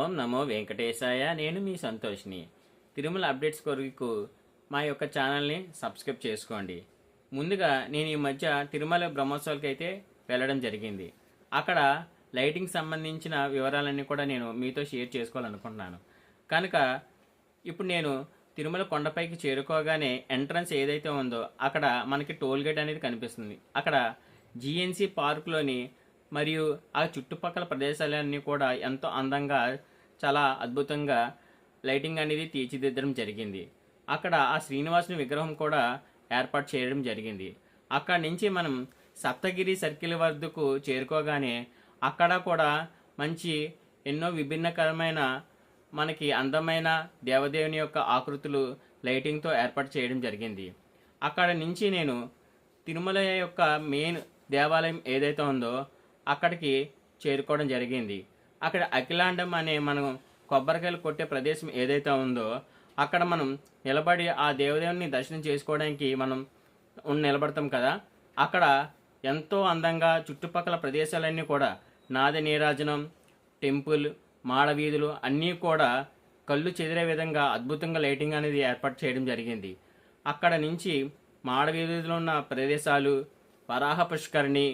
ఓం నమో వెంకటేశాయ నేను మీ సంతోష్ని. తిరుమల అప్డేట్స్ కొరకు మా యొక్క ఛానల్ని సబ్స్క్రైబ్ చేసుకోండి. ముందుగా నేను ఈ మధ్య తిరుమల బ్రహ్మోత్సవాలకి అయితే వెళ్ళడం జరిగింది. అక్కడ లైటింగ్ సంబంధించిన వివరాలన్నీ కూడా నేను మీతో షేర్ చేసుకోవాలనుకుంటున్నాను. కనుక ఇప్పుడు నేను తిరుమల కొండపైకి చేరుకోగానే ఎంట్రన్స్ ఏదైతే ఉందో అక్కడ మనకి టోల్ గేట్ అనేది కనిపిస్తుంది. అక్కడ జిఎన్సి పార్క్లోని మరియు ఆ చుట్టుపక్కల ప్రదేశాలన్నీ కూడా ఎంతో అందంగా చాలా అద్భుతంగా లైటింగ్ అనేది తీర్చిదిద్దడం జరిగింది. అక్కడ ఆ శ్రీనివాసుని విగ్రహం కూడా ఏర్పాటు చేయడం జరిగింది. అక్కడ నుంచి మనం సప్తగిరి సర్కిల్ వద్దకు చేరుకోగానే అక్కడ కూడా మంచి ఎన్నో విభిన్నకరమైన మనకి అందమైన దేవదేవుని యొక్క ఆకృతులు లైటింగ్తో ఏర్పాటు చేయడం జరిగింది. అక్కడ నుంచి నేను తిరుమల యొక్క మెయిన్ దేవాలయం ఏదైతే ఉందో అక్కడికి చేరుకోవడం జరిగింది. అక్కడ అఖిలాండం అనే మనం కొబ్బరికాయలు కొట్టే ప్రదేశం ఏదైతే ఉందో అక్కడ మనం నిలబడి ఆ దేవదేవుని దర్శనం చేసుకోవడానికి మనం నిలబడతాం కదా. అక్కడ ఎంతో అందంగా చుట్టుపక్కల ప్రదేశాలన్నీ కూడా నాద నీరాజనం టెంపుల్ మాడవీధులు అన్నీ కూడా కళ్ళు చెదిరే విధంగా అద్భుతంగా లైటింగ్ అనేది ఏర్పాటు చేయడం జరిగింది. అక్కడ నుంచి మాడవీధులు ఉన్న ప్రదేశాలు వరాహ పుష్కరిణి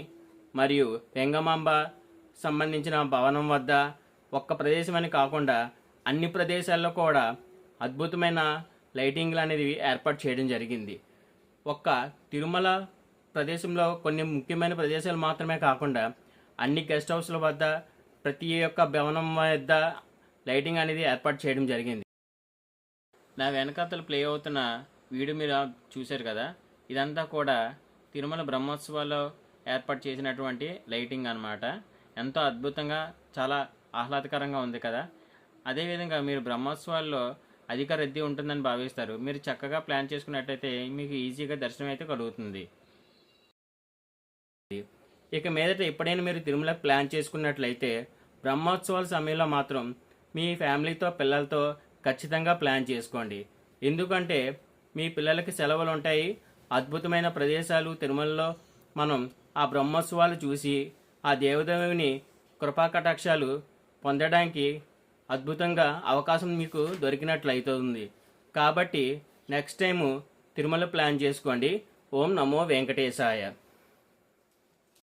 మరియు వెంగమాంబ సంబంధించిన భవనం వద్ద ఒక్క ప్రదేశం అని కాకుండా అన్ని ప్రదేశాల్లో కూడా అద్భుతమైన లైటింగ్లు అనేది ఏర్పాటు చేయడం జరిగింది. ఒక్క తిరుమల ప్రదేశంలో కొన్ని ముఖ్యమైన ప్రదేశాలు మాత్రమే కాకుండా అన్ని గెస్ట్ హౌస్ల వద్ద ప్రతి ఒక్క భవనం వద్ద లైటింగ్ అనేది ఏర్పాటు చేయడం జరిగింది. నా వెనకాతలు ప్లే అవుతున్న వీడియో మీరు చూశారు కదా? ఇదంతా కూడా తిరుమల బ్రహ్మోత్సవాల్లో ఏర్పాటు చేసినటువంటి లైటింగ్ అన్నమాట. ఎంతో అద్భుతంగా చాలా ఆహ్లాదకరంగా ఉంది కదా. అదేవిధంగా మీరు బ్రహ్మోత్సవాల్లో అధిక రద్దీ ఉంటుందని భావిస్తారు. మీరు చక్కగా ప్లాన్ చేసుకున్నట్టయితే మీకు ఈజీగా దర్శనం అయితే కలుగుతుంది. ఇక మీదట ఎప్పుడైనా మీరు తిరుమల ప్లాన్ చేసుకున్నట్లయితే బ్రహ్మోత్సవాల సమయంలో మాత్రం మీ ఫ్యామిలీతో పిల్లలతో ఖచ్చితంగా ప్లాన్ చేసుకోండి. ఎందుకంటే మీ పిల్లలకి సెలవులు ఉంటాయి అద్భుతమైన ప్రదేశాలు తిరుమలలో మనం ఆ బ్రహ్మోత్సవాలు చూసి ఆ దేవదేవుని కృపాకటాక్షాలు పొందడానికి అద్భుతంగా అవకాశం మీకు దొరికినట్లయితుంది. కాబట్టి నెక్స్ట్ టైము తిరుమల ప్లాన్ చేసుకోండి. ఓం నమో వెంకటేశాయ.